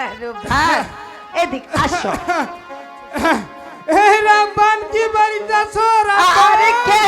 হ্যাঁ। হ্যাঁ, এদিক আসো। হ্যাঁ। রামবান কি বাড়িতে আসো আরে কে